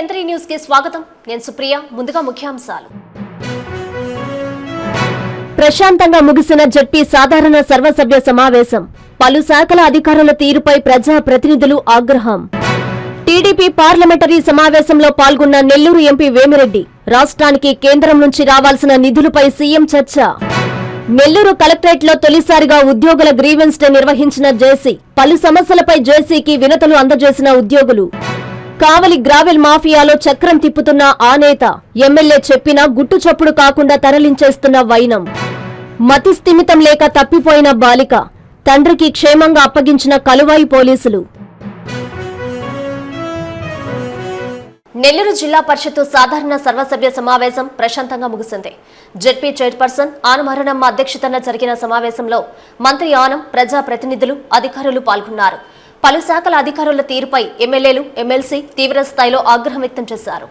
ఎంత్రీ న్యూస్కి స్వాగతం. నేను సుప్రియ ముందుగా ముఖ్యాంశాలు. ప్రశాంతంగా ముగిసిన జడ్పీ సాధారణ సర్వసభ్య సమావేశం. పలు శాఖల అధికారుల తీరుపై ప్రజా ప్రతినిధులు ఆగ్రహం. టీడీపీ పార్లమెంటరీ సమావేశంలో పాల్గొన్న నెల్లూరు ఎంపీ వేమిరెడ్డి రాష్ట్రానికి కేంద్రం నుంచి రావాల్సిన నిధులపై సీఎం చర్చ. నెల్లూరు కలెక్టరేట్లో తొలిసారిగా ఉద్యోగుల గ్రీవెన్స్ డే నిర్వహించిన జేసీ పలు సమస్యలపై జేసీకి వినతులు అందజేసిన ఉద్యోగులు. కావలి గ్రావెల్ మాఫియాలో చక్రం తిప్పుతున్న ఆ నేత ఎమ్మెల్యే చెప్పినా గుట్టు చప్పుడు కాకుండా తరలించేస్తున్న వైనం. మతి స్థిమితం లేక తప్పిపోయిన బాలిక తండ్రికి క్షేమంగా అప్పగించిన కలువాయి పోలీసులు. నెల్లూరు జిల్లా పరిషత్తు సాధారణ సర్వసభ్య సమావేశం ప్రశాంతంగా ముగిసింది జెడ్పీ చైర్పర్సన్ ఆనమరణమ్మ అధ్యక్షతన జరిగిన సమావేశంలో మంత్రి ఆనం ప్రజా ప్రతినిధులు అధికారులు పాల్గొన్నారు. పలు శాఖల అధికారుల తీరుపై ఎమ్మెల్యేలు ఎమ్మెల్సీ తీవ్ర స్థాయిలో ఆగ్రహం వ్యక్తం చేశారు.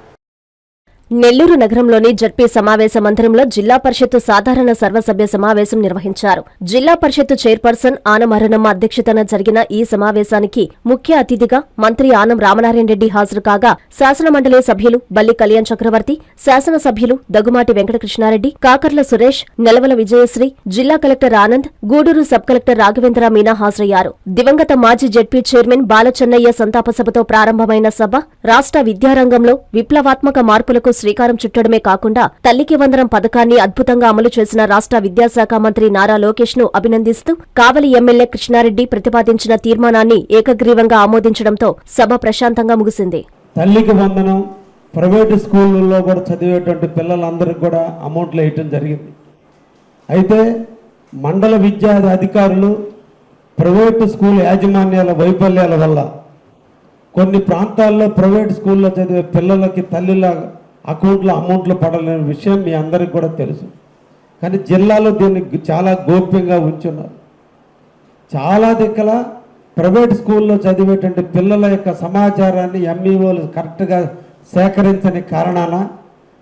నెల్లూరు నగరంలోని జడ్పీ సమావేశ మందిరంలో జిల్లా పరిషత్తు సాధారణ సర్వసభ్య సమావేశం నిర్వహించారు. జిల్లా పరిషత్తు చైర్పర్సన్ ఆనమరణమ్మ అధ్యక్షతన జరిగిన ఈ సమావేశానికి ముఖ్య అతిథిగా మంత్రి ఆనం రామనారాయణ రెడ్డి హాజరు కాగా శాసనమండలి సభ్యులు బల్లి కళ్యాణ్ చక్రవర్తి శాసనసభ్యులు దగ్గుమాటి వెంకటకృష్ణారెడ్డి కాకర్ల సురేష్ నెలవల విజయశ్రీ జిల్లా collector Anand Gudur sub collector Raghavendra Meena హాజరయ్యారు. దివంగత మాజీ జడ్పీ చైర్మన్ బాలచెన్నయ్య సంతాప సభతో ప్రారంభమైన సభ రాష్ట్ర విద్యారంగంలో విప్లవాత్మక మార్పులకు శ్రీకారం చుట్టడమే కాకుండా తల్లికి వందనం పథకాన్ని అద్భుతంగా అమలు చేసిన రాష్ట్ర విద్యాశాఖ మంత్రి నారా లోకేష్ను అభినందిస్తూ కావలి ఎమ్మెల్యే కృష్ణారెడ్డి ప్రతిపాదించిన తీర్మానాన్ని ఏకగ్రీవంగా ఆమోదించడంతో సభ ప్రశాంతంగా ముగిసింది. తల్లికి వందనం ప్రైవేటు స్కూళ్ళల్లో కూడా చదివేటువంటి పిల్లలందరికీ కూడా అమౌంట్లు వేయటం జరిగింది. అయితే మండల విద్యా అధికారులు ప్రైవేటు స్కూల్ యాజమాన్యాల వైఫల్యాల వల్ల కొన్ని ప్రాంతాల్లో ప్రైవేట్ స్కూల్లో చదివే పిల్లలకి తల్లిల అకౌంట్లో అమౌంట్లు పడలేని విషయం మీ అందరికి కూడా తెలుసు. కానీ జిల్లాలో దీన్ని చాలా గోప్యంగా ఉంచున్నారు. చాలా దిక్కల ప్రైవేట్ స్కూల్లో చదివేటువంటి పిల్లల యొక్క సమాచారాన్ని ఎంఈఓలు కరెక్ట్గా సేకరించని కారణాన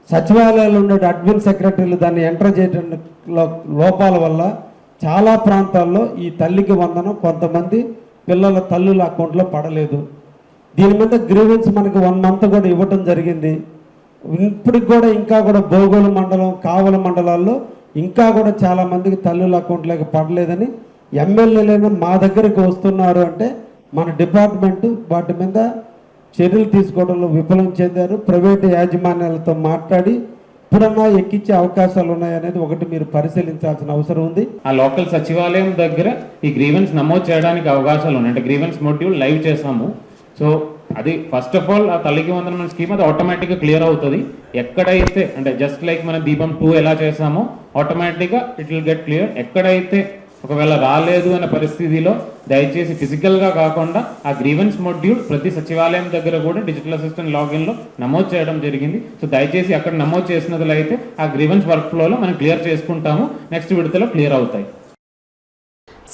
సచివాలయాలు ఉండే అడ్మిన్ సెక్రటరీలు దాన్ని ఎంటర్ చేయడం లోపాల వల్ల చాలా ప్రాంతాల్లో ఈ తల్లికి వందనం కొంతమంది పిల్లల తల్లుల అకౌంట్లో పడలేదు. దీని మీద గ్రీవెన్స్ మనకి వన్ మంత్ కూడా ఇవ్వటం జరిగింది. ఇప్పటికి కూడా ఇంకా కూడా భోగోలు మండలం కావల మండలాల్లో ఇంకా కూడా చాలామందికి తల్లుల అకౌంట్లోకి పడలేదని ఎమ్మెల్యేలైనా మా దగ్గరికి వస్తున్నారు అంటే మన డిపార్ట్మెంట్ వాటి మీద చర్యలు తీసుకోవడంలో విఫలం చెందారు. ప్రైవేటు యాజమాన్యాలతో మాట్లాడి ఇప్పుడన్నా ఎక్కించే అవకాశాలు ఉన్నాయనేది ఒకటి మీరు పరిశీలించాల్సిన అవసరం ఉంది. ఆ లోకల్ సచివాలయం దగ్గర ఈ గ్రీవెన్స్ నమోదు చేయడానికి అవకాశాలు ఉన్నాయి. అంటే గ్రీవెన్స్ మోడ్యూల్ లైవ్ చేసాము సో అది ఫస్ట్ ఆఫ్ ఆల్ ఆ తల్లికి వందనం స్కీమ్ అది ఆటోమేటిక్గా క్లియర్ అవుతుంది. ఎక్కడైతే అంటే జస్ట్ లైక్ మన దీపం టూ ఎలా చేసామో ఆటోమేటిక్గా ఇట్ విల్ గెట్ క్లియర్ ఎక్కడైతే ఒకవేళ రాలేదు అనే పరిస్థితిలో దయచేసి ఫిజికల్గా కాకుండా ఆ గ్రీవెన్స్ మోడ్యూల్ ప్రతి సచివాలయం దగ్గర కూడా డిజిటల్ అసిస్టెంట్ లాగిన్లో నమోదు చేయడం జరిగింది. సో దయచేసి అక్కడ నమోదు చేసినట్లయితే ఆ గ్రీవెన్స్ వర్క్ ఫ్లోలో మనం క్లియర్ చేసుకుంటాము. నెక్స్ట్ విడతలో క్లియర్ అవుతాయి.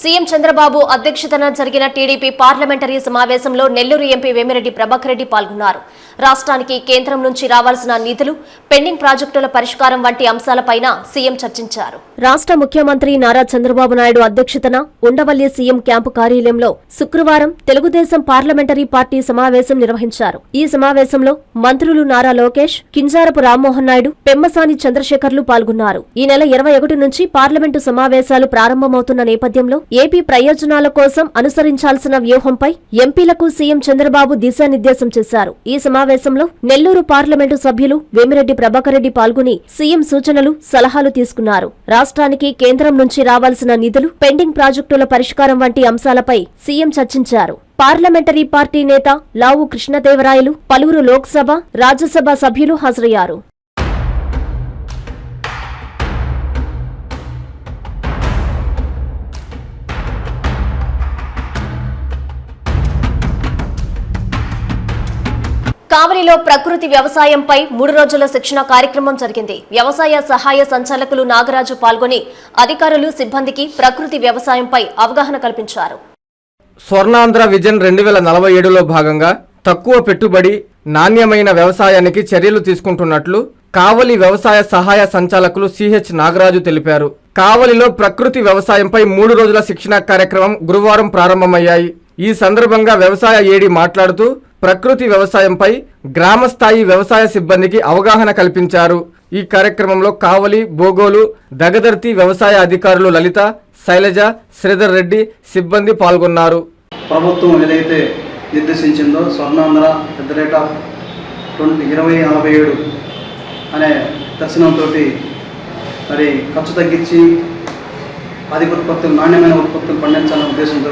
సీఎం చంద్రబాబు అధ్యక్షతన జరిగిన టీడీపీ పార్లమెంటరీ సమావేశంలో నెల్లూరు ఎంపీ వేమిరెడ్డి ప్రభాకర్ రెడ్డి పాల్గొన్నారు. రాష్ట్రానికి కేంద్రం నుంచి రావాల్సిన నిధులు పెండింగ్ ప్రాజెక్టుల పరిష్కారం వంటి అంశాలపైన సీఎం చర్చించారు. రాష్ట్ర ముఖ్యమంత్రి నారా చంద్రబాబు నాయుడు అధ్యక్షతన ఉండవల్లి సీఎం క్యాంపు కార్యాలయంలో శుక్రవారం తెలుగుదేశం పార్లమెంటరీ పార్టీ సమావేశం నిర్వహించారు. ఈ సమావేశంలో మంత్రులు నారా లోకేష్ కింజారపు రామ్మోహన్ నాయుడు పెమ్మసాని చంద్రశేఖర్లు పాల్గొన్నారు. ఈ నెల ఇరవై ఒకటి నుంచి పార్లమెంటు సమావేశాలు ప్రారంభమవుతున్న నేపథ్యంలో ఏపీ ప్రయోజనాల కోసం అనుసరించాల్సిన వ్యూహంపై ఎంపీలకు సీఎం చంద్రబాబు దిశానిర్దేశం చేశారు. ఈ సమావేశంలో నెల్లూరు పార్లమెంటు సభ్యులు వేమిరెడ్డి ప్రభాకర్ రెడ్డి పాల్గొని సీఎం సూచనలు సలహాలు తీసుకున్నారు. రాష్ట్రానికి కేంద్రం నుంచి రావాల్సిన నిధులు పెండింగ్ ప్రాజెక్టుల పరిష్కారం వంటి అంశాలపై సీఎం చర్చించారు. పార్లమెంటరీ పార్టీ నేత లావు కృష్ణదేవరాయలు పలువురు లోక్సభ రాజ్యసభ సభ్యులు హాజరయ్యారు. కావలిలో ప్రకృతి వ్యవసాయంపై మూడు రోజుల శిక్షణ కార్యక్రమం జరిగింది. వ్యవసాయ సహాయ సంచాలకులు నాగరాజు పాల్గొని అధికారులు సిబ్బందికి ప్రకృతి వ్యవసాయంపై అవగాహన కల్పించారు. స్వర్ణాంధ్ర విజన్ రెండు వేల నలభై ఏడులో భాగంగా తక్కువ పెట్టుబడి నాణ్యమైన వ్యవసాయానికి చర్యలు తీసుకుంటున్నట్లు కావలి వ్యవసాయ సహాయ సంచాలకులు సిహెచ్ నాగరాజు తెలిపారు. కావలిలో ప్రకృతి వ్యవసాయంపై మూడు రోజుల శిక్షణ కార్యక్రమం గురువారం ప్రారంభమయ్యాయి. ఈ సందర్భంగా వ్యవసాయ ఏడి మాట్లాడుతూ ప్రకృతి వ్యవసాయంపై గ్రామ స్థాయి వ్యవసాయ సిబ్బందికి అవగాహన కల్పించారు. ఈ కార్యక్రమంలో కావలి బోగోలు దగదర్తి వ్యవసాయ అధికారులు లలిత శైలజ శ్రీధర్ రెడ్డి సిబ్బంది పాల్గొన్నారు. ప్రభుత్వం ఏదైతే నిర్దేశించిందో Swarnandhra at the rate of twenty ఇరవై నలభై ఏడు అనే దర్శనంతో మరి ఖర్చు తగ్గించి అధిక ఉత్పత్తులు నాణ్యమైన ఉత్పత్తులు పండించాలనే ఉద్దేశంతో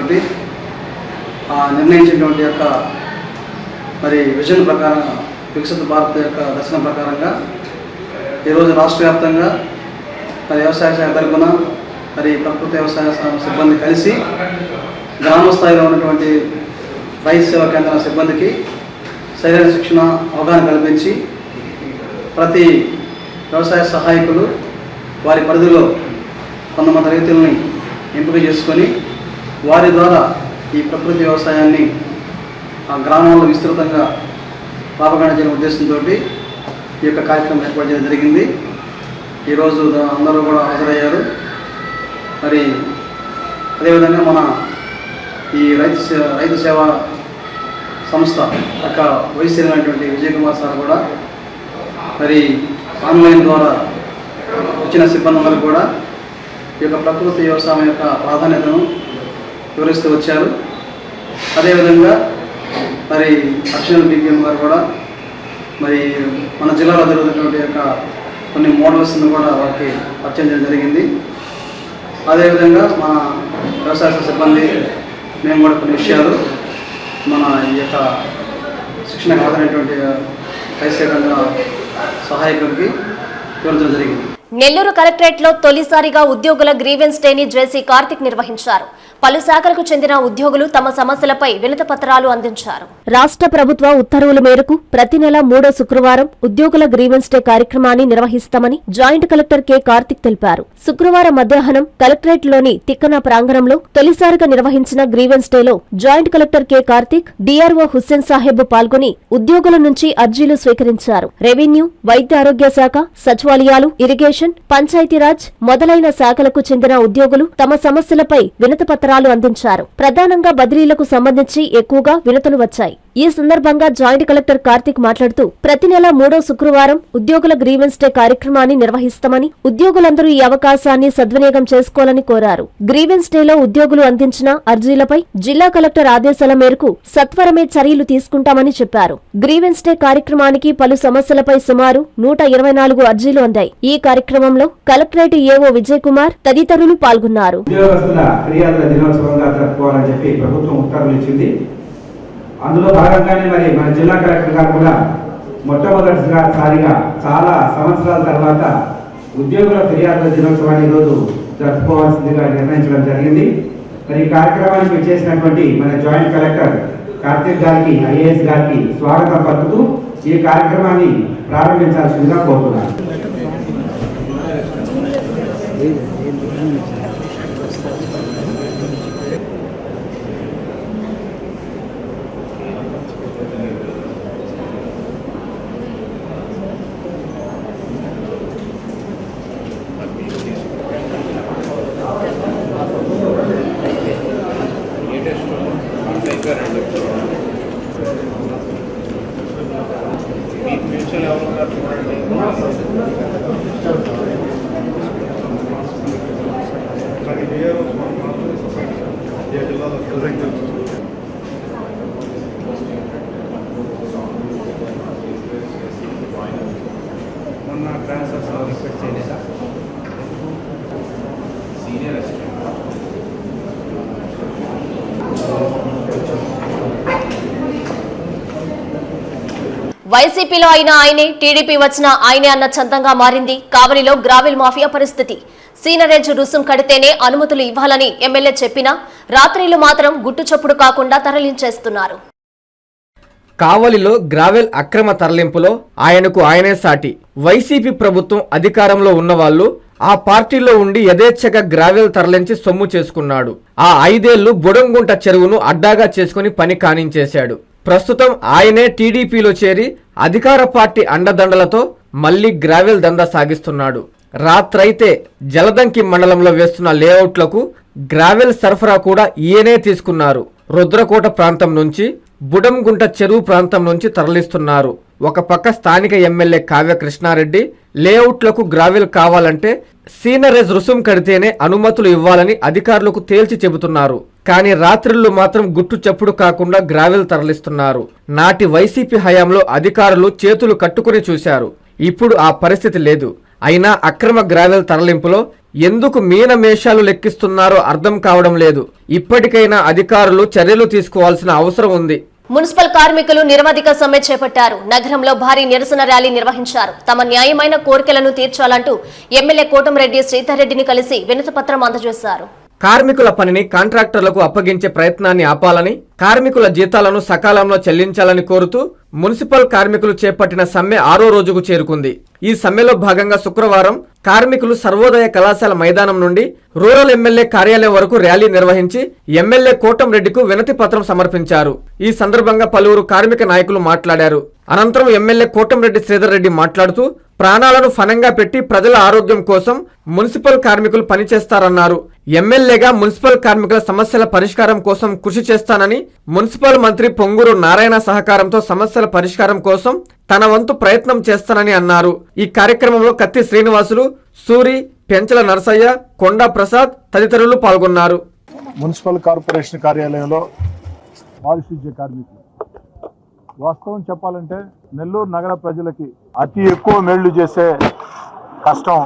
నిర్ణయించినటువంటి యొక్క మరి విజన్ ప్రకారం వికసిత భారత్ యొక్క దర్శనం ప్రకారంగా ఈరోజు రాష్ట్ర వ్యాప్తంగా మరి వ్యవసాయ శాఖ తరపున మరి ప్రకృతి వ్యవసాయ సిబ్బంది కలిసి గ్రామ స్థాయిలో ఉన్నటువంటి రైతు సేవా కేంద్రాల సిబ్బందికి సరైన శిక్షణ అవగాహన కల్పించి ప్రతి వ్యవసాయ సహాయకులు వారి పరిధిలో కొంతమంది రైతుల్ని ఎంపిక చేసుకొని వారి ద్వారా ఈ ప్రకృతి వ్యవసాయాన్ని గ్రామాల్లో విస్తృతంగా ప్రాపగాండ చేయడం ఉద్దేశంతో ఈ యొక్క కార్యక్రమం ఏర్పాటు చేయడం జరిగింది. ఈరోజు దా- అందరూ కూడా హాజరయ్యారు. మరి అదేవిధంగా మన ఈ రైతు సే- రైతు సేవా సంస్థ యొక్క వైస్ అయినటువంటి విజయ్ కుమార్ సార్ కూడా మరి ఆన్లైన్ ద్వారా వచ్చిన సిబ్బంది అందరూ కూడా ఈ యొక్క ప్రకృతి వ్యవసాయం యొక్క ప్రాధాన్యతను వివరిస్తూ వచ్చారు. అదేవిధంగా మరి అక్షయం డిపిఎం గారు కూడా మరి మన జిల్లాలో జరుగుతున్నటువంటి యొక్క కొన్ని మోడల్స్ను కూడా వారికి పరిచయం చేయడం జరిగింది. అదేవిధంగా మన వ్యవసాయ సిబ్బంది మేము కూడా కొన్ని విషయాలు మన ఈ యొక్క శిక్షణ కాదనేటువంటి వైశ్య సహాయకుడికి వివరించడం జరిగింది. నెల్లూరు కలెక్టరేట్లో తొలిసారిగా ఉద్యోగుల గ్రీవెన్స్ డేని జేసీ కార్తిక్ నిర్వహించారు. పలు శాఖలకు చెందిన ఉద్యోగులు తమ సమస్యలపై వినత పత్రాలు అందించారు. రాష్ట్ర ప్రభుత్వ ఉత్తర్వుల మేరకు ప్రతి నెల మూడో శుక్రవారం ఉద్యోగుల గ్రీవెన్స్ డే కార్యక్రమాన్ని నిర్వహిస్తామని జాయింట్ కలెక్టర్ కె. కార్తిక్ తెలిపారు. శుక్రవారం మధ్యాహ్నం కలెక్టరేట్లోని తిక్కన ప్రాంగణంలో తొలిసారిగా నిర్వహించిన గ్రీవెన్స్ డేలో joint collector K. Karthik DRO Hussain Saheb పాల్గొని ఉద్యోగుల నుంచి అర్జీలు స్వీకరించారు. రెవెన్యూ వైద్య ఆరోగ్య శాఖ సచివాలయాలు ఇరిగేషన్ పంచాయతీరాజ్ మొదలైన శాఖలకు చెందిన ఉద్యోగులు తమ సమస్యలపై వినతపత్ర పత్రాలు అందించారు. ప్రధానంగా బదిలీలకు సంబంధించి ఎక్కువగా వినతులు వచ్చాయి. ఈ సందర్భంగా జాయింట్ కలెక్టర్ కార్తిక్ మాట్లాడుతూ ప్రతి నెల మూడో శుక్రవారం ఉద్యోగుల గ్రీవెన్స్ డే కార్యక్రమాన్ని నిర్వహిస్తామని ఉద్యోగులందరూ ఈ అవకాశాన్ని సద్వినియోగం చేసుకోవాలని కోరారు. గ్రీవెన్స్ డేలో ఉద్యోగులు అందించిన అర్జీలపై జిల్లా కలెక్టర్ ఆదేశాల మేరకు సత్వరమే చర్యలు తీసుకుంటామని చెప్పారు. గ్రీవెన్స్ డే కార్యక్రమానికి పలు సమస్యలపై సుమారు నూట ఇరవై నాలుగు అర్జీలు అందాయి. ఈ కార్యక్రమంలో కలెక్టరేట్ ఏవో విజయ్ కుమార్ తదితరులు పాల్గొన్నారు. అందులో భాగంగానే మరి మన జిల్లా కలెక్టర్ గారు కూడా మొట్టమొదటిగా సారిగా చాలా సంవత్సరాల తర్వాత ఉద్యోగుల ఫిర్యాదుల దినోత్సవాన్ని ఈరోజు జరుపుకోవాల్సిందిగా నిర్ణయించడం జరిగింది. మరి ఈ కార్యక్రమానికి చేసినటువంటి మన జాయింట్ కలెక్టర్ కార్తీక్ గారికి ఐఏఎస్ గారికి స్వాగతం పలుకుతూ ఈ కార్యక్రమాన్ని ప్రారంభించాల్సిందిగా కోరుతున్నాను. వైసీపీలో అయిన ఆయనే టీడీపీ వచ్చిన ఆయనే అన్న చందంగా మారింది. కావలిలో గ్రావెల్ మాఫియా పరిస్థితి. సీనరేజ్ రుసుం కడితేనే అనుమతులు ఇవ్వాలని ఎమ్మెల్యే చెప్పినా రాత్రిలు మాత్రం గుట్టు చప్పుడు కాకుండా తరలించేస్తున్నారు. కావలిలో గ్రావెల్ అక్రమ తరలింపులో ఆయనకు ఆయనే సాటి. వైసీపీ ప్రభుత్వం అధికారంలో ఉన్నవాళ్ళు ఆ పార్టీలో ఉండి యథేచ్ఛగా గ్రావెల్ తరలించి సొమ్ము చేసుకున్నాడు. ఆ ఐదేళ్ళు బుడంగుంట చెరువును అడ్డాగా చేసుకుని పని కానించేశాడు. ప్రస్తుతం ఆయనే టీడీపీలో చేరి అధికార పార్టీ అండదండలతో మళ్ళీ గ్రావెల్ దందా సాగిస్తున్నాడు. రాత్రైతే జలదంకి మండలంలో వేస్తున్న లేఅవుట్లకు గ్రావెల్ సరఫరా కూడా ఈయనే తీసుకున్నారు. రుద్రకోట ప్రాంతం నుంచి బుడంగుంట చెరువు ప్రాంతం నుంచి తరలిస్తున్నారు. ఒక పక్క స్థానిక M L A Kavya Krishna Reddy లేఅవుట్లకు gravel కావాలంటే సీనరేజ్ రుసుం కడితేనే అనుమతులు ఇవ్వాలని అధికారులకు తేల్చి చెబుతున్నారు. కానీ రాత్రిళ్ళు మాత్రం గుట్టు చప్పుడు కాకుండా గ్రావెల్ తరలిస్తున్నారు. నాటి వైసీపీ హయాంలో అధికారులు చేతులు కట్టుకుని చూశారు. ఇప్పుడు ఆ పరిస్థితి లేదు. అయినా అక్రమ గ్రావెల్ తరలింపులో ఎందుకు మీనమేషాలు లెక్కిస్తున్నారో అర్థం కావడం లేదు. ఇప్పటికైనా అధికారులు చర్యలు తీసుకోవాల్సిన అవసరం ఉంది. మున్సిపల్ కార్మికులు నిరవధిక సమ్మె చేపట్టారు. నగరంలో భారీ నిరసన ర్యాలీ నిర్వహించారు. తమ న్యాయమైన కోరికలను తీర్చాలంటూ ఎమ్మెల్యే కోటంరెడ్డి శ్రీధర్రెడ్డిని కలిసి వినతిపత్రం అందజేశారు. కార్మికుల పనిని కాంట్రాక్టర్లకు అప్పగించే ప్రయత్నాన్ని ఆపాలని కార్మికుల జీతాలను సకాలంలో చెల్లించాలని కోరుతూ మున్సిపల్ కార్మికులు చేపట్టిన సమ్మె ఆరో రోజుకు చేరుకుంది. ఈ సమ్మెలో భాగంగా శుక్రవారం కార్మికులు సర్వోదయ కళాశాల మైదానం నుండి రూరల్ ఎమ్మెల్యే కార్యాలయం వరకు ర్యాలీ నిర్వహించి ఎమ్మెల్యే కోటంరెడ్డికు వినతి పత్రం సమర్పించారు. ఈ సందర్భంగా పలువురు కార్మిక నాయకులు మాట్లాడారు. అనంతరం ఎమ్మెల్యే కోటంరెడ్డి శ్రీధర్ రెడ్డి మాట్లాడుతూ ప్రాణాలను ఫనంగా పెట్టి ప్రజల ఆరోగ్యం కోసం మున్సిపల్ కార్మికులు పనిచేస్తారన్నారు. ఎమ్మెల్యేగా మున్సిపల్ కార్మికుల సమస్యల పరిష్కారం కోసం కృషి చేస్తానని మున్సిపల్ మంత్రి పొంగూరు నారాయణ సహకారంతో సమస్యల పరిష్కారం కోసం తన వంతు ప్రయత్నం చేస్తానని అన్నారు. ఈ కార్యక్రమంలో కత్తి శ్రీనివాసులు సూరి పెంచల నరసయ్య కొండా ప్రసాద్ తదితరులు పాల్గొన్నారు. మున్సిపల్ కార్పొరేషన్ కార్యాలయంలో పారిశుద్ధ్య కార్మికులు. వాస్తవం చెప్పాలంటే నెల్లూరు నగర ప్రజలకి అతి ఎక్కువ మేళ్ళు చేసే కష్టం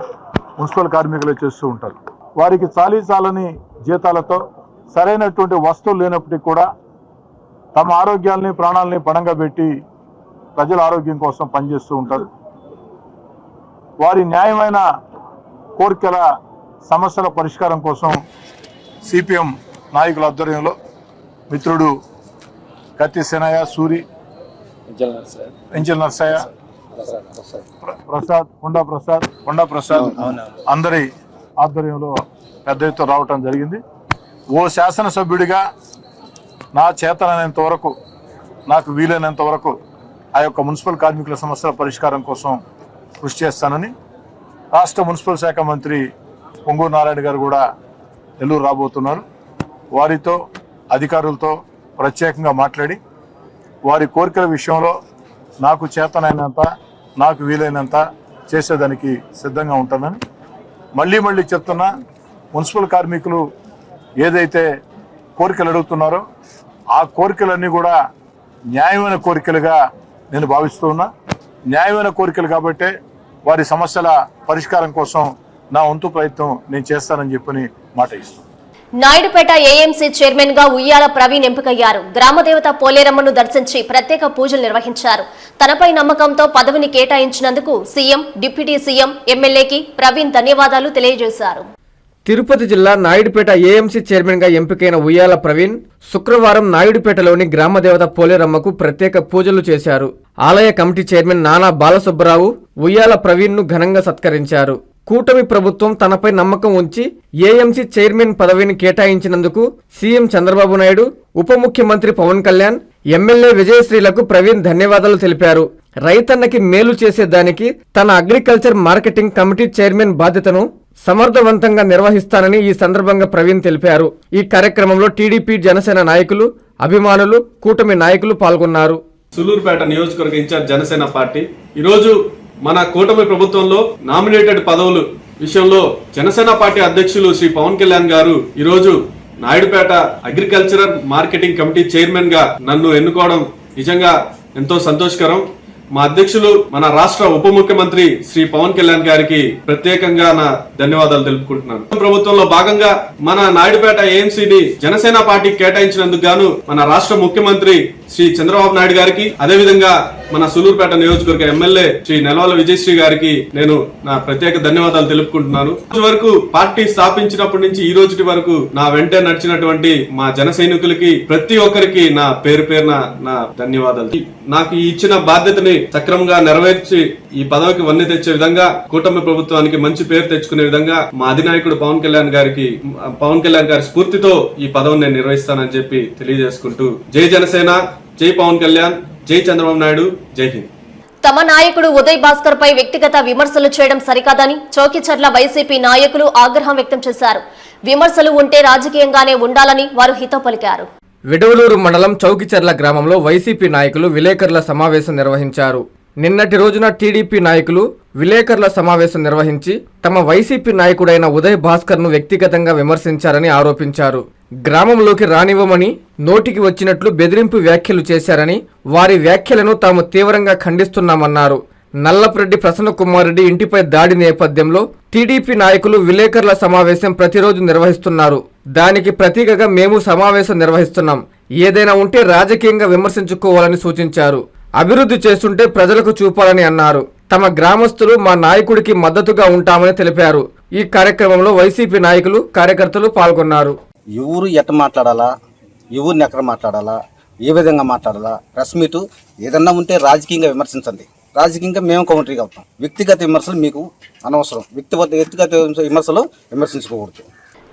మున్సిపల్ కార్మికులు చేస్తూ ఉంటారు. వారికి చాలీ చాలని జీతాలతో సరైనటువంటి వస్తువులు లేనప్పటికీ కూడా తమ ఆరోగ్యాల్ని ప్రాణాలని పణంగా పెట్టి ప్రజల ఆరోగ్యం కోసం పనిచేస్తూ ఉంటారు. వారి న్యాయమైన కోరికల సమస్యల పరిష్కారం కోసం సిపిఎం నాయకుల ఆధ్వర్యంలో మిత్రుడు కత్తి సేనయ్య సూరి ఎంజల్ నర్సయ్య ప్రసాద్ కొండా ప్రసాద్ కొండా ప్రసాద్ అందరి ఆధ్వర్యంలో పెద్ద ఎత్తున రావటం జరిగింది. ఓ శాసనసభ్యుడిగా నా చేతనైనంత వరకు నాకు వీలైనంత వరకు ఆ యొక్క మున్సిపల్ కార్మికుల సమస్యల పరిష్కారం కోసం కృషి చేస్తానని రాష్ట్ర మున్సిపల్ శాఖ మంత్రి పొంగూరు నారాయణ గారు కూడా నెల్లూరు రాబోతున్నారు. వారితో అధికారులతో ప్రత్యేకంగా మాట్లాడి వారి కోరికల విషయంలో నాకు చేతనైనంత నాకు వీలైనంత చేసేదానికి సిద్ధంగా ఉంటానని మళ్ళీ మళ్ళీ చెప్తున్నా మున్సిపల్ కార్మికులు ఏదైతే కోరికలు అడుగుతున్నారో ఆ కోరికలన్నీ కూడా న్యాయమైన కోరికలుగా నేను భావిస్తూ ఉన్నా. న్యాయమైన కోరికలు కాబట్టే వారి సమస్యల పరిష్కారం కోసం నా వంతు ప్రయత్నం నేను చేస్తానని చెప్పని మాట ఇస్తున్నాను. నాయుడుపేట ఏఎంసీ చైర్మన్గా ఉయ్యాల ప్రవీణ్ ఎంపికయ్యారు. గ్రామదేవత పోలేరమ్మను దర్శించి ప్రత్యేక పూజలు నిర్వహించారు. తనపై నమ్మకంతో పదవిని కేటాయించినందుకు సీఎం డిప్యూటీ సీఎం ఎమ్మెల్యేకి ప్రవీణ్ ధన్యవాదాలు తెలియజేశారు. తిరుపతి జిల్లా నాయుడుపేట ఏఎంసీ చైర్మన్గా ఎంపికైన ఉయ్యాల ప్రవీణ్ శుక్రవారం నాయుడుపేటలోని గ్రామదేవత పోలేరమ్మకు ప్రత్యేక పూజలు చేశారు. ఆలయ కమిటీ చైర్మన్ నానా బాలసుబ్బరావు ఉయ్యాల ప్రవీణ్ను ఘనంగా సత్కరించారు. కూటమి ప్రభుత్వం తనపై నమ్మకం ఉంచి ఏఎంసీ చైర్మన్ పదవిని కేటాయించినందుకు సీఎం చంద్రబాబు నాయుడు ఉప ముఖ్యమంత్రి పవన్ కళ్యాణ్ ఎమ్మెల్యే విజయశ్రీలకు ప్రవీణ్ ధన్యవాదాలు తెలిపారు. రైతన్నకి మేలు చేసేదానికి తన అగ్రికల్చర్ మార్కెటింగ్ కమిటీ చైర్మన్ బాధ్యతను సమర్థవంతంగా నిర్వహిస్తానని ఈ సందర్భంగా ప్రవీణ్ తెలిపారు. ఈ కార్యక్రమంలో టీడీపీ జనసేన నాయకులు అభిమానులు కూటమి నాయకులు పాల్గొన్నారు. సులూరుపేట నియోజకవర్గ ఇన్ఛార్జ్ జనసేన పార్టీ. ఈరోజు మన కూటమి ప్రభుత్వంలో నామినేటెడ్ పదవులు విషయంలో జనసేన పార్టీ అధ్యక్షులు శ్రీ పవన్ కళ్యాణ్ గారు ఈరోజు నాయుడుపేట అగ్రికల్చరల్ మార్కెటింగ్ కమిటీ చైర్మన్గా నన్ను ఎన్నుకోవడం నిజంగా ఎంతో సంతోషకరం. మా అధ్యక్షులు మన రాష్ట్ర ఉప ముఖ్యమంత్రి శ్రీ పవన్ కళ్యాణ్ గారికి ప్రత్యేకంగా నా ధన్యవాదాలు తెలుపుకుంటున్నాను. ప్రభుత్వంలో భాగంగా మన నాయుడుపేట ఏఎంసీని జనసేన పార్టీ కేటాయించినందుకు గాను మన రాష్ట్ర ముఖ్యమంత్రి శ్రీ చంద్రబాబు నాయుడు గారికి అదేవిధంగా మన సులూరుపేట నియోజకవర్గ ఎమ్మెల్యే శ్రీ నెలవాల విజయశ్రీ గారికి నేను నా ప్రత్యేక ధన్యవాదాలు తెలుపుకుంటున్నాను. రోజు వరకు పార్టీ స్థాపించినప్పటి నుంచి ఈ రోజుటి వరకు నా వెంట నడిచినటువంటి మా జన సైనికులకి ప్రతి ఒక్కరికి నా పేరు పేరున నా ధన్యవాదాలు. నాకు ఇచ్చిన బాధ్యతని సక్రమంగా నెరవేర్చి ఈ పదవికి వన్నె తెచ్చే విధంగా కూటమి ప్రభుత్వానికి మంచి పేరు తెచ్చుకునే విధంగా మా అధినాయకుడు పవన్ కళ్యాణ్ గారికి పవన్ కళ్యాణ్ గారి స్ఫూర్తితో ఈ పదవిని నేను నిర్వహిస్తానని చెప్పి తెలియజేసుకుంటూ జై జనసేన జై పవన్ కళ్యాణ్. జై చంద్రబాబు నాయుడు జై హింద్. తమ నాయకుడు ఉదయ్ భాస్కర్ పై వ్యక్తిగత విమర్శలు చేయడం సరికాదని చౌకిచర్ల వైసీపీ నాయకులు ఆగ్రహం వ్యక్తం చేశారు. విమర్శలు ఉంటే రాజకీయంగానే ఉండాలని వారు హితో పలికారు. విడవలూరు మండలం చౌకిచెర్ల గ్రామంలో వైసీపీ నాయకులు విలేకరుల సమావేశం నిర్వహించారు. నిన్నటి రోజున టీడీపీ నాయకులు విలేకరుల సమావేశం నిర్వహించి తమ వైసీపీ నాయకుడైన ఉదయ్ భాస్కర్ను వ్యక్తిగతంగా విమర్శించారని ఆరోపించారు. గ్రామంలోకి రానివ్వమని నోటికి వచ్చినట్లు బెదిరింపు వ్యాఖ్యలు చేశారని వారి వ్యాఖ్యలను తాము తీవ్రంగా ఖండిస్తున్నామన్నారు. నల్లపురెడ్డి ప్రసన్నకుమార్ రెడ్డి ఇంటిపై దాడి నేపథ్యంలో టీడీపీ నాయకులు విలేకరుల సమావేశం ప్రతిరోజు నిర్వహిస్తున్నారు. దానికి ప్రతీకగా మేము సమావేశం నిర్వహిస్తున్నాం. ఏదైనా ఉంటే రాజకీయంగా విమర్శించుకోవాలని సూచించారు. అభివృద్ధి చేస్తుంటే ప్రజలకు చూపాలని అన్నారు. తమ గ్రామస్తులు మా నాయకుడికి మద్దతుగా ఉంటామని తెలిపారు. ఈ కార్యక్రమంలో వైసీపీ నాయకులు కార్యకర్తలు పాల్గొన్నారు. ఎవరు ఎట్ట మాట్లాడాలా? ఎవరిని ఎక్కడ మాట్లాడాలా? ఏ విధంగా మాట్లాడాలా? ప్రెస్ మీటు ఏదన్నా ఉంటే రాజకీయంగా విమర్శించండి. రాజకీయంగా మేము కౌంటరీగా అవుతాం వ్యక్తిగత విమర్శలు మీకు అనవసరం. వ్యక్తిగత వ్యక్తిగత విమర్శలు విమర్శించుకోకూడదు.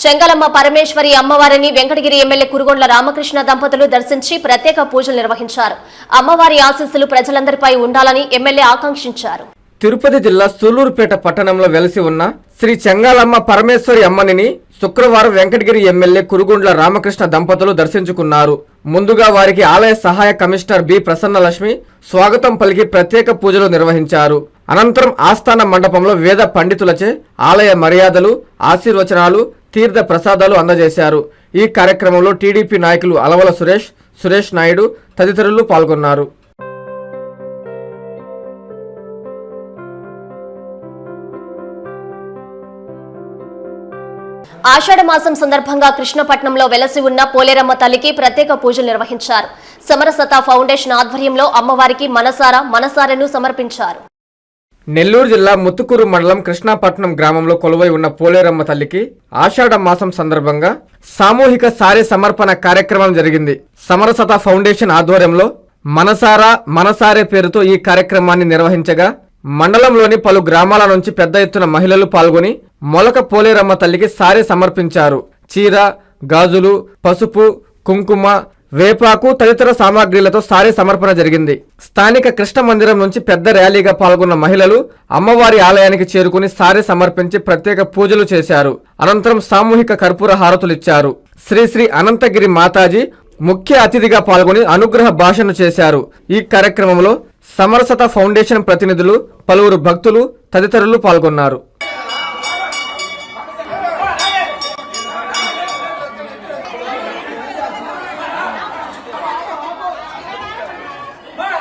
చెంగలమ్మ పరమేశ్వరి అమ్మవారిని వెంకటగిరి ఎమ్మెల్యే కురుగొండ్ల రామకృష్ణ దంపతులు దర్శించి ప్రత్యేక పూజలు నిర్వహించారు. అమ్మవారి ఆశీస్సులు ప్రజలందరిపై ఉండాలని ఎమ్మెల్యే ఆకాంక్షించారు. తిరుపతి జిల్లా సూలూరుపేట పట్టణంలో వెలసి ఉన్న శ్రీ చెంగాలమ్మ పరమేశ్వరి అమ్మనిని శుక్రవారం వెంకటగిరి ఎమ్మెల్యే కురుగుండ్ల రామకృష్ణ దంపతులు దర్శించుకున్నారు. ముందుగా వారికి ఆలయ సహాయ కమిషనర్ బి ప్రసన్నలక్ష్మి స్వాగతం పలికి ప్రత్యేక పూజలు నిర్వహించారు. అనంతరం ఆస్థాన మండపంలో వేద పండితులచే ఆలయ మర్యాదలు ఆశీర్వచనాలు తీర్థ ప్రసాదాలు అందజేశారు. ఈ కార్యక్రమంలో టీడీపీ నాయకులు అలవల సురేష్ సురేష్ నాయుడు తదితరులు పాల్గొన్నారు. ఆషాఢ మాసం సందర్భంగా కృష్ణపట్నంలో వెలసి ఉన్న పోలేరమ్మ తల్లికి ప్రత్యేక పూజలు నిర్వహించారు. సమరసత ఫౌండేషన్ ఆధ్వర్యంలో అమ్మవారికి మనసారా మనసారెను సమర్పించారు. నెల్లూరు జిల్లా ముత్తుకూరు మండలం కృష్ణాపట్నం గ్రామంలో కొలువై ఉన్న పోలేరమ్మ తల్లికి ఆషాఢ మాసం సందర్భంగా సామూహిక సారే సమర్పణ కార్యక్రమం జరిగింది. సమరసత ఫౌండేషన్ ఆధ్వర్యంలో మనసారా మనసారే పేరుతో ఈ కార్యక్రమాన్ని నిర్వహించగా మండలంలోని పలు గ్రామాల నుంచి పెద్ద ఎత్తున మహిళలు పాల్గొని మొలక పోలేరమ్మ తల్లికి సారీ సమర్పించారు. చీర గాజులు పసుపు కుంకుమ వేపాకు తదితర సామాగ్రిలతో సారీ సమర్పణ జరిగింది. స్థానిక కృష్ణ మందిరం నుంచి పెద్ద ర్యాలీగా పాల్గొన్న మహిళలు అమ్మవారి ఆలయానికి చేరుకుని సారీ సమర్పించి ప్రత్యేక పూజలు చేశారు. అనంతరం సామూహిక కర్పూర హారతులిచ్చారు శ్రీ శ్రీ అనంతగిరి మాతాజీ ముఖ్య అతిథిగా పాల్గొని అనుగ్రహ భాషను చేశారు. ఈ కార్యక్రమంలో సమరసత ఫౌండేషన్ ప్రతినిధులు పలువురు భక్తులు తదితరులు పాల్గొన్నారు.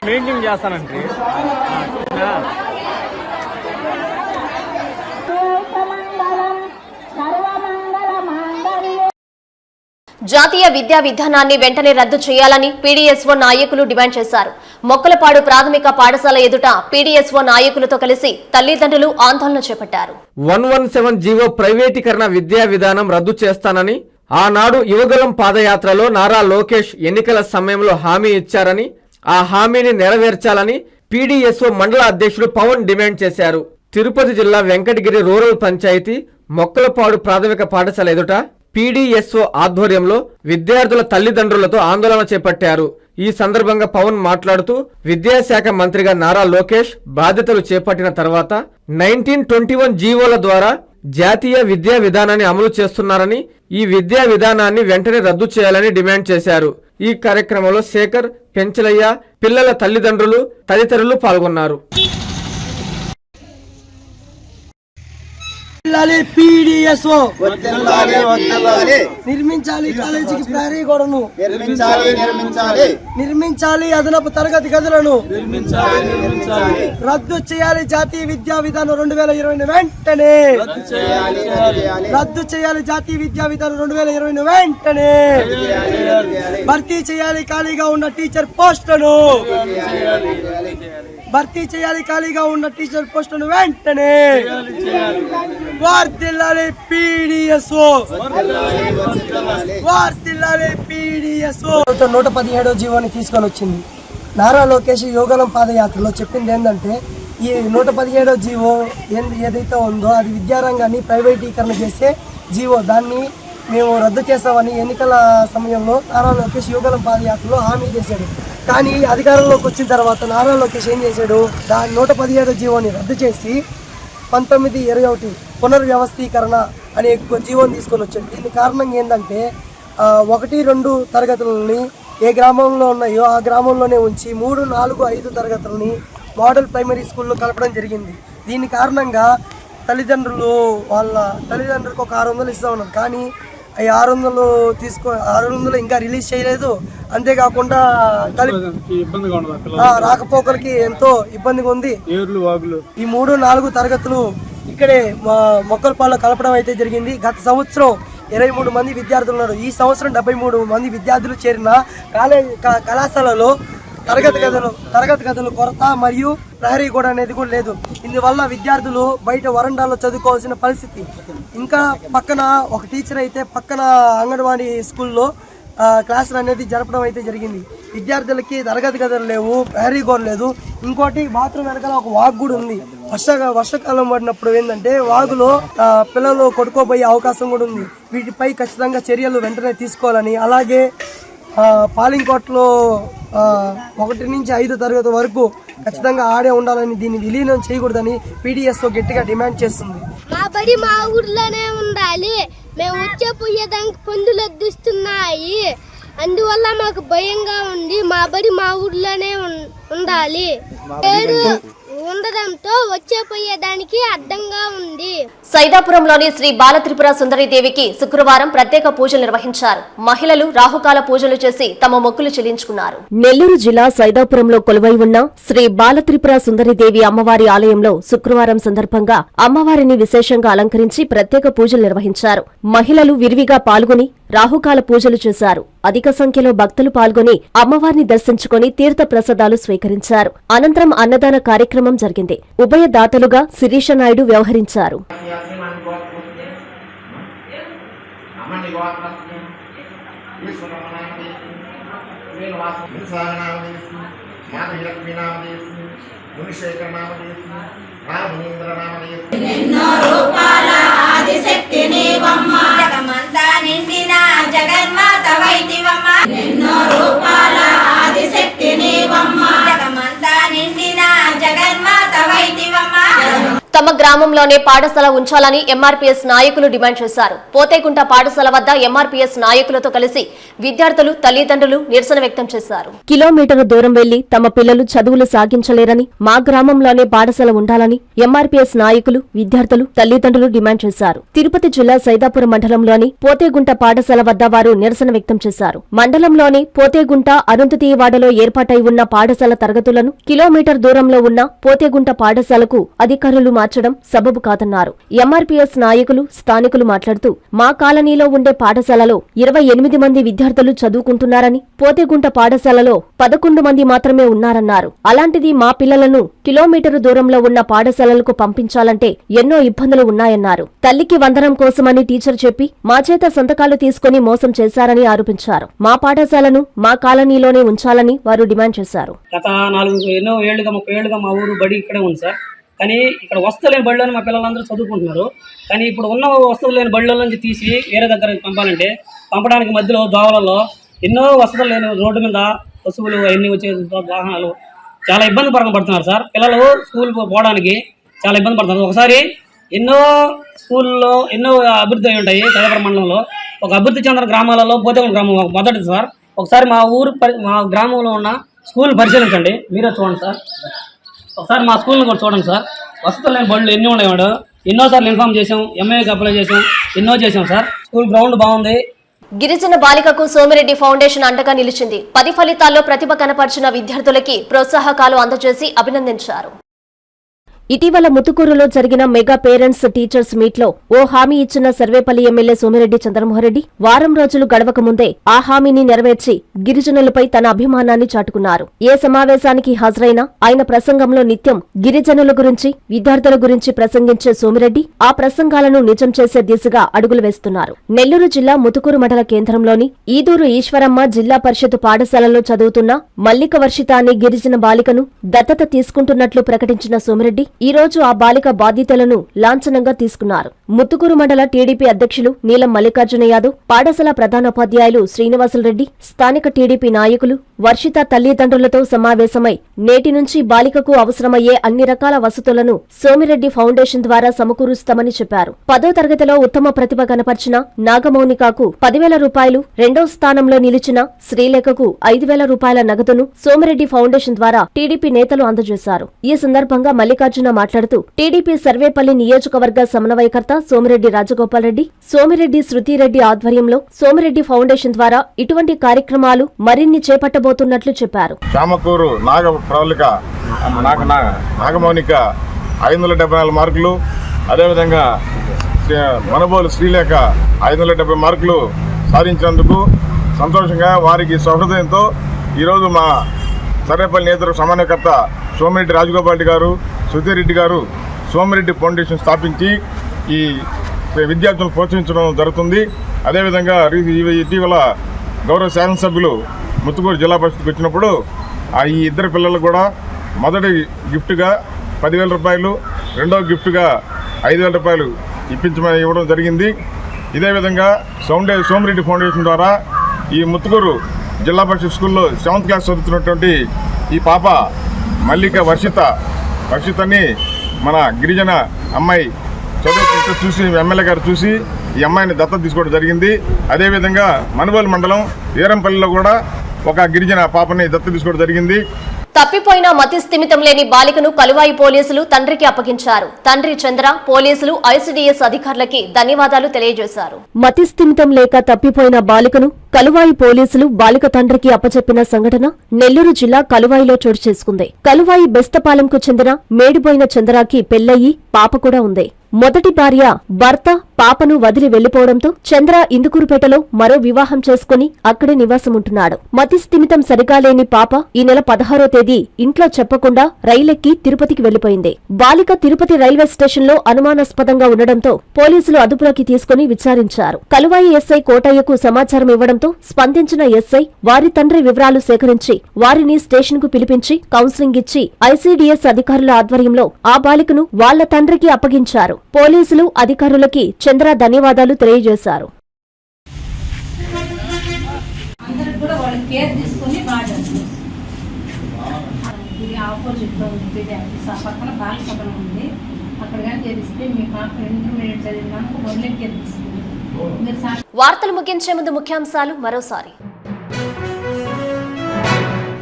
మెయింటైన్ చేస్తానండి. జాతీయ విద్యా విధానాన్ని వెంటనే రద్దు చేయాలని పీడీఎస్ఓ నాయకులు డిమాండ్ చేశారు. మొక్కలపాడు ప్రాథమిక పాఠశాల ఎదుట పీడీఎస్ఓ నాయకులతో కలిసి తల్లిదండ్రులు ఆందోళన చేపట్టారు. వన్ వన్ సెవెన్ జీవో ప్రైవేటీకరణ విద్యా విధానం రద్దు చేస్తానని ఆనాడు యువగలం పాదయాత్రలో నారా లోకేష్ ఎన్నికల సమయంలో హామీ ఇచ్చారని ఆ హామీని నెరవేర్చాలని పీడీఎస్ఓ మండల అధ్యక్షుడు పవన్ డిమాండ్ చేశారు. తిరుపతి జిల్లా వెంకటగిరి రూరల్ పంచాయతీ మొక్కలపాడు ప్రాథమిక పాఠశాల ఎదుట పీడీఎస్ఓ ఆధ్వర్యంలో విద్యార్థుల తల్లిదండ్రులతో ఆందోళన చేపట్టారు. ఈ సందర్భంగా పవన్ మాట్లాడుతూ విద్యాశాఖ మంత్రిగా నారా లోకేష్ బాధ్యతలు చేపట్టిన తర్వాత నైన్టీన్ ట్వంటీ వన్ జీవోల ద్వారా జాతీయ విద్యా విధానాన్ని అమలు చేస్తున్నారని ఈ విద్యా విధానాన్ని వెంటనే రద్దు చేయాలని డిమాండ్ చేశారు. ఈ కార్యక్రమంలో శేఖర్ పెంచలయ్య పిల్లల తల్లిదండ్రులు తదితరులు పాల్గొన్నారు. పీడిఎస్ఓ. నిర్మించాలి కాలేజీకి ప్రహరీ గోడను నిర్మించాలి నిర్మించాలి. నిర్మించాలి అదనపు తరగతి గదులను. రద్దు చేయాలి జాతీయ విద్యా విధానం రెండు వేల ఇరవై వెంటనే. రద్దు చేయాలి జాతీయ విద్యా విధానం రెండు వేల ఇరవై వెంటనే. భర్తీ చేయాలి ఖాళీగా ఉన్న టీచర్ పోస్టులను. భర్తీ చేయాలి ఖాళీగా ఉన్న టీచర్ పోస్టును వెంటనే వార్తిల్లాలి పీడిఎస్ఓ. వార్తిల్లాలి పీడిఎస్ఓ. నూట పదిహేడో జీవోని తీసుకొని వచ్చింది. నారా లోకేష్ యోగలం పాదయాత్రలో చెప్పింది ఏంటంటే ఈ నూట పదిహేడో జీవో ఏంది ఏదైతే ఉందో అది విద్యారంగాన్ని ప్రైవేటీకరణ చేసే జీవో. దాన్ని మేము రద్దు చేస్తామని ఎన్నికల సమయంలో నారా లోకేష్ యోగలం పాదయాత్రలో హామీ చేశాడు. కానీ అధికారంలోకి వచ్చిన తర్వాత నారా లోకేష్ ఏం చేశాడు? దాని నూట పదిహేడు జీవోని రద్దు చేసి పంతొమ్మిది ఇరవై ఒకటి పునర్వ్యవస్థీకరణ అనే జీవోని తీసుకొని వచ్చాడు. దీని కారణం ఏంటంటే ఒకటి రెండు తరగతులని ఏ గ్రామంలో ఉన్నాయో ఆ గ్రామంలోనే ఉంచి మూడు నాలుగు ఐదు తరగతులని మోడల్ ప్రైమరీ స్కూల్లో కలపడం జరిగింది. దీని కారణంగా తల్లిదండ్రులు వాళ్ళ తల్లిదండ్రులకు ఒక ఆరు వందలు ఇస్తూ ఉన్నారు. కానీ ఈ ఆరు వందలు తీసుకో ఆరు వందలు ఇంకా రిలీజ్ చేయలేదు. అంతేకాకుండా రాకపోకలకి ఎంతో ఇబ్బందిగా ఉంది. ఈ మూడు నాలుగు తరగతులు ఇక్కడే మా మొక్కలపాల్లో కలపడం అయితే జరిగింది. గత సంవత్సరం ఇరవై మూడు మంది విద్యార్థులు ఉన్నారు. ఈ సంవత్సరం డెబ్బై మూడు మంది విద్యార్థులు చేరిన కాలేజ్ కళాశాలలో తరగతి గదులు తరగతి గదులు కొరత మరియు ప్రహరీ కూడా అనేది కూడా లేదు. ఇందువల్ల విద్యార్థులు బయట వరండాలో చదువుకోవాల్సిన పరిస్థితి. ఇంకా పక్కన ఒక టీచర్ అయితే పక్కన అంగన్వాడీ స్కూల్లో క్లాసులు అనేది జరపడం అయితే జరిగింది. విద్యార్థులకి తరగతి గదులు లేవు ప్రహరీ గోడ లేదు. ఇంకోటి బాత్రూమ్ వెనకాల ఒక వాగు కూడా ఉంది. వర్ష వర్షాకాలం పడినప్పుడు ఏంటంటే వాగులో పిల్లలు కొట్టుకోబోయే అవకాశం కూడా ఉంది. వీటిపై ఖచ్చితంగా చర్యలు వెంటనే తీసుకోవాలని అలాగే పాలింకోట్లో ఒకటి నుంచి ఐదు తరగతి వరకు ఖచ్చితంగా ఆడే ఉండాలని దీన్ని విలీనం చేయకూడదని పీడిఎస్ఓ గట్టిగా డిమాండ్ చేస్తుంది. మా బడి మా ఊర్లోనే ఉండాలి. మేము వచ్చే పోయేదానికి పందులు వద్దిస్తున్నాయి అందువల్ల మాకు భయంగా ఉంది. మా బడి మా ఊర్లోనే ఉం- ఉండాలి. ఏడు ఉండడంతో వచ్చే పోయేదానికి అడ్డంగా ఉంది. సైదాపురంలోని శ్రీ బాలత్రిపుర సుందరీదేవికి శుక్రవారం ప్రత్యేక పూజలు నిర్వహించారు. మహిళలు రాహుకాల పూజలు చేసి తమ మొక్కులు చెల్లించుకున్నారు. నెల్లూరు జిల్లా సైదాపురంలో కొలువై ఉన్న శ్రీ బాలత్రిపుర సుందరీదేవి అమ్మవారి ఆలయంలో శుక్రవారం సందర్భంగా అమ్మవారిని విశేషంగా అలంకరించి ప్రత్యేక పూజలు నిర్వహించారు. మహిళలు విరివిగా పాల్గొని రాహుకాల పూజలు చేశారు. అధిక సంఖ్యలో భక్తులు పాల్గొని అమ్మవారిని దర్శించుకుని తీర్థ ప్రసాదాలు స్వీకరించారు. అనంతరం అన్నదాన కార్యక్రమం జరిగింది. ఉభయ దాతలుగా శిరీష నాయుడు వ్యవహరించారు. జగమంతా నిండిన తమ గ్రామంలోనే పాఠశాల ఉంచాలని ఎంఆర్పీఎస్ నాయకులు డిమాండ్ చేశారు. పోతేగుంట పాఠశాల వద్ద ఎంఆర్పీఎస్ నాయకులతో కలిసి విద్యార్థులు తల్లిదండ్రులు నిరసన వ్యక్తం చేశారు. కిలోమీటర్ దూరం వెళ్ళి తమ పిల్లలు చదువులు సాగించలేరని మా గ్రామంలోనే పాఠశాల ఉండాలని ఎంఆర్పీఎస్ నాయకులు విద్యార్థులు తల్లిదండ్రులు డిమాండ్ చేశారు. తిరుపతి జిల్లా సైదాపురం మండలంలోని పోతేగుంట పాఠశాల వద్ద వారు నిరసన వ్యక్తం చేశారు. మండలంలోని పోతేగుంట అరుంధతీయవాడలో ఏర్పాటై ఉన్న పాఠశాల తరగతులను కిలోమీటర్ దూరంలో ఉన్న పోతేగుంట పాఠశాలకు అధికారులు మార్చడం సబబు కాదన్నారు. ఎంఆర్పీఎస్ నాయకులు స్థానికులు మాట్లాడుతూ మా కాలనీలో ఉండే పాఠశాలలో ఇరవై ఎనిమిది మంది విద్యార్థులు చదువుకుంటున్నారని పోతేగుంట పాఠశాలలో పదకొండు మంది మాత్రమే ఉన్నారన్నారు. అలాంటిది మా పిల్లలను కిలోమీటరు దూరంలో ఉన్న పాఠశాలలకు పంపించాలంటే ఎన్నో ఇబ్బందులు ఉన్నాయన్నారు. తల్లికి వందనం కోసమని టీచర్ చెప్పి మా చేత సంతకాలు తీసుకుని మోసం చేశారని ఆరోపించారు. మా పాఠశాలను మా కాలనీలోనే ఉంచాలని వారు డిమాండ్ చేశారు. గత నాలుగు ఎన్నో ఏళ్ళుగా ముప్పై ఏళ్ళుగా మా ఊరు బడి ఇక్కడే ఉంది సార్. కానీ ఇక్కడ వస్తువు లేని బళ్ళని మా పిల్లలందరూ చదువుకుంటున్నారు. కానీ ఇప్పుడు ఉన్న వస్తువులు లేని బడిలో నుంచి తీసి వేరే దగ్గర పంపాలంటే పంపడానికి మధ్యలో దోవలలో ఎన్నో వసతులు లేని రోడ్డు మీద పశువులు అవన్నీ వచ్చే వాహనాలు చాలా ఇబ్బంది పడక పడుతున్నారు సార్. పిల్లలు స్కూల్ పోవడానికి చాలా ఇబ్బంది పడుతున్నారు. ఒకసారి ఎన్నో స్కూల్లో ఎన్నో అభివృద్ధి అయి ఉంటాయి చదవరం మండలంలో. ఒక అభివృద్ధి చెందిన గ్రామాలలో పోతే గ్రామం మొదటి సార్. ఒకసారి మా ఊరు పరి మా గ్రామంలో ఉన్న స్కూల్ పరిశీలించండి. మీరే చూడండి సార్. ఒకసారి మా స్కూల్ని కూడా చూడండి సార్. వసతులు లేని బళ్ళు ఎన్ని ఉన్నాయి మేడం? ఎన్నోసార్లు ఇన్ఫామ్ చేసాం ఎంఏకి అప్లై చేసాం ఎన్నో చేసాం సార్. స్కూల్ గ్రౌండ్ బాగుంది. గిరిజన బాలికకు సోమిరెడ్డి ఫౌండేషన్ అండగా నిలిచింది. పది ఫలితాల్లో ప్రతిభ కనపరిచిన విద్యార్థులకి ప్రోత్సాహకాలు అందజేసి అభినందించారు. ఇటీవల ముతుకూరులో జరిగిన మెగా పేరెంట్స్ టీచర్స్ మీట్లో ఓ హామీ ఇచ్చిన సర్వేపల్లి ఎమ్మెల్యే సోమిరెడ్డి చంద్రమోహన్రెడ్డి వారం రోజులు గడవక ముందే ఆ హామీని నెరవేర్చి గిరిజనులపై తన అభిమానాన్ని చాటుకున్నారు. ఏ సమావేశానికి హాజరైనా ఆయన ప్రసంగంలో నిత్యం గిరిజనుల గురించి విద్యార్థుల గురించి ప్రసంగించే సోమిరెడ్డి ఆ ప్రసంగాలను నిజం చేసే దిశగా అడుగులు వేస్తున్నారు. నెల్లూరు జిల్లా ముతుకూరు మండల కేంద్రంలోని ఈదూరు ఈశ్వరమ్మ జిల్లా పరిషత్ పాఠశాలలో చదువుతున్న మల్లిక వర్షిత అనే గిరిజన బాలికను దత్తత తీసుకుంటున్నట్లు ప్రకటించిన సోమిరెడ్డి ఈ రోజు ఆ బాలిక బాధ్యతలను లాంఛనంగా తీసుకున్నారు. ముత్తుకూరు మండల టీడీపీ అధ్యక్షులు నీలం మల్లికార్జున యాదవ్ పాఠశాల ప్రధానోపాధ్యాయులు శ్రీనివాసులరెడ్డి స్థానిక టీడీపీ నాయకులు వర్షిత తల్లిదండ్రులతో సమావేశమై నేటి నుంచి బాలికకు అవసరమయ్యే అన్ని రకాల వసతులను సోమిరెడ్డి ఫౌండేషన్ ద్వారా సమకూరుస్తామని చెప్పారు. పదో తరగతిలో ఉత్తమ ప్రతిభ కనపర్చిన నాగమౌనికాకు పదివేల రూపాయలు రెండో స్థానంలో నిలిచిన శ్రీలేఖకు ఐదు వేల రూపాయల నగదును సోమిరెడ్డి ఫౌండేషన్ ద్వారా టీడీపీ నేతలు అందజేశారు. ఈ సందర్భంగా మల్లికార్జున మాట్లాడుతూ టీడీపీ సర్వేపల్లి నియోజకవర్గ సమన్వయకర్త సోమిరెడ్డి రాజగోపాల్ రెడ్డి సోమిరెడ్డి శృతిరెడ్డి ఆధ్వర్యంలో సోమిరెడ్డి ఫౌండేషన్ ద్వారా ఇటువంటి కార్యక్రమాలు మరిన్ని చేపట్టబోతున్నట్లు చెప్పారు. చామకూరు నాగ నాగమౌనిక ఐదు వందల డెబ్బై నాలుగు మార్కులు అదేవిధంగా మనబోలు శ్రీలేఖ ఐదు వందల డెబ్బై మార్కులు సాధించినందుకు సంతోషంగా వారికి సౌహృదయంతో ఈరోజు మా సర్వేపల్లి నేతలు సమన్వయకర్త సోమిరెడ్డి రాజగోపాల్ రెడ్డి గారు సుధీరెడ్డి గారు సోమిరెడ్డి ఫౌండేషన్ స్థాపించి ఈ విద్యార్థులను ప్రోత్సహించడం జరుగుతుంది. అదేవిధంగా రీ- ఇటీవల గౌరవ శాసనసభ్యులు ముత్తుకూరు జిల్లా పరిషత్కి వచ్చినప్పుడు ఆ ఈ ఇద్దరు పిల్లలు కూడా మొదటి గిఫ్ట్గా పదివేల రూపాయలు రెండవ గిఫ్ట్గా ఐదు వేల రూపాయలు ఇప్పించమని ఇవ్వడం జరిగింది. ఇదే విధంగా సౌండే సోమిరెడ్డి ఫౌండేషన్ ద్వారా ఈ ముత్తుకూరు జిల్లా పరిషత్ స్కూల్లో సెవెంత్ క్లాస్ చదువుతున్నటువంటి ఈ పాప మల్లిక వర్షిత. వర్షితని మన గిరిజన అమ్మాయి చదువుకుంటూ చూసి ఎమ్మెల్యే గారు చూసి ఈ అమ్మాయిని దత్తత తీసుకోవడం జరిగింది. అదేవిధంగా మనుబోలు మండలం వీరంపల్లిలో కూడా ఒక గిరిజన పాపని దత్తత తీసుకోవడం జరిగింది. తప్పిపోయిన మతి స్థిమితం లేని బాలికను కలువాయి పోలీసులు తండ్రికి అప్పగించారు. తండ్రి చంద్ర పోలీసులు ఐసీడీఎస్ అధికారులకి ధన్యవాదాలు తెలియజేశారు. మతి స్థిమితం లేక తప్పిపోయిన బాలికను కలువాయి పోలీసులు బాలిక తండ్రికి అప్పచెప్పిన సంఘటన నెల్లూరు జిల్లా కలువాయిలో చోటు చేసుకుంది. కలువాయి బెస్తపాలెంకు చెందిన మేడిపోయిన చంద్రాకి పెళ్ళయ్యి పాప కూడా ఉంది. మొదటి భార్య భర్త పాపను వదిలి వెళ్ళిపోవడంతో చంద్ర ఇందుకూరుపేటలో మరో వివాహం చేసుకుని అక్కడే నివాసముంటున్నాడు. మతి స్థిమితం సరిగా లేని పాప ఈ నెల పదహారో తేదీ ఇంట్లో చెప్పకుండా రైలెక్కి తిరుపతికి వెళ్ళిపోయింది బాలిక తిరుపతి రైల్వే స్టేషన్లో అనుమానాస్పదంగా ఉండడంతో పోలీసులు అదుపులోకి తీసుకుని విచారించారు. కలువాయి ఎస్ఐ కోటయ్యకు సమాచారం ఇవ్వడంతో స్పందించిన ఎస్ఐ వారి తండ్రి వివరాలు సేకరించి వారిని స్టేషన్కు పిలిపించి కౌన్సిలింగ్ ఇచ్చి ఐసీడీఎస్ అధికారుల ఆధ్వర్యంలో ఆ బాలికను వాళ్ళ తండ్రికి అప్పగించారు. పోలీసులు అధికారులకి చంద్ర ధన్యవాదాలు తెలియజేశారు. ఆపోజిట్లో ఉంది ఆ పక్కన బాలసభనం ఉంది. అక్కడ కానీ చేపిస్తే మీ పాప ఇంటర్మీడియట్ చదివినాక వార్తలు ముగించే ముందు ముఖ్యాంశాలు మరోసారి.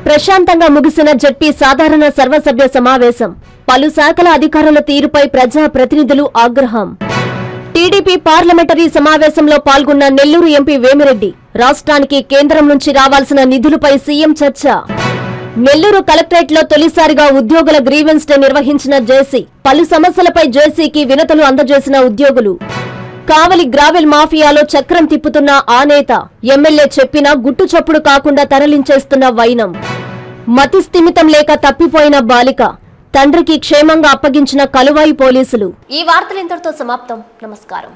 ప్రశాంతంగా ముగిసిన జడ్పీ సాధారణ సర్వసభ్య సమావేశం. పలు శాఖల అధికారుల తీరుపై ప్రజా ప్రతినిధులు ఆగ్రహం. టీడీపీ పార్లమెంటరీ సమావేశంలో పాల్గొన్న నెల్లూరు ఎంపీ వేమిరెడ్డి రాష్ట్రానికి కేంద్రం నుంచి రావాల్సిన నిధులపై సీఎం చర్చ. నెల్లూరు కలెక్టరేట్లో తొలిసారిగా ఉద్యోగుల గ్రీవెన్స్ డే నిర్వహించిన జేసీ పలు సమస్యలపై జేసీకి వినతులు అందజేసిన ఉద్యోగులు. కావలి గ్రావెల్ మాఫియాలో చక్రం తిప్పుతున్న ఆ నేత ఎమ్మెల్యే చెప్పినా గుట్టు చప్పుడు కాకుండా తరలించేస్తున్న వైనం. మతి స్థిమితం లేక తప్పిపోయిన బాలిక తండ్రికి క్షేమంగా అప్పగించిన కలువాయి పోలీసులు. ఈ వార్తలు ఇంతటితో సమాప్తం. నమస్కారం.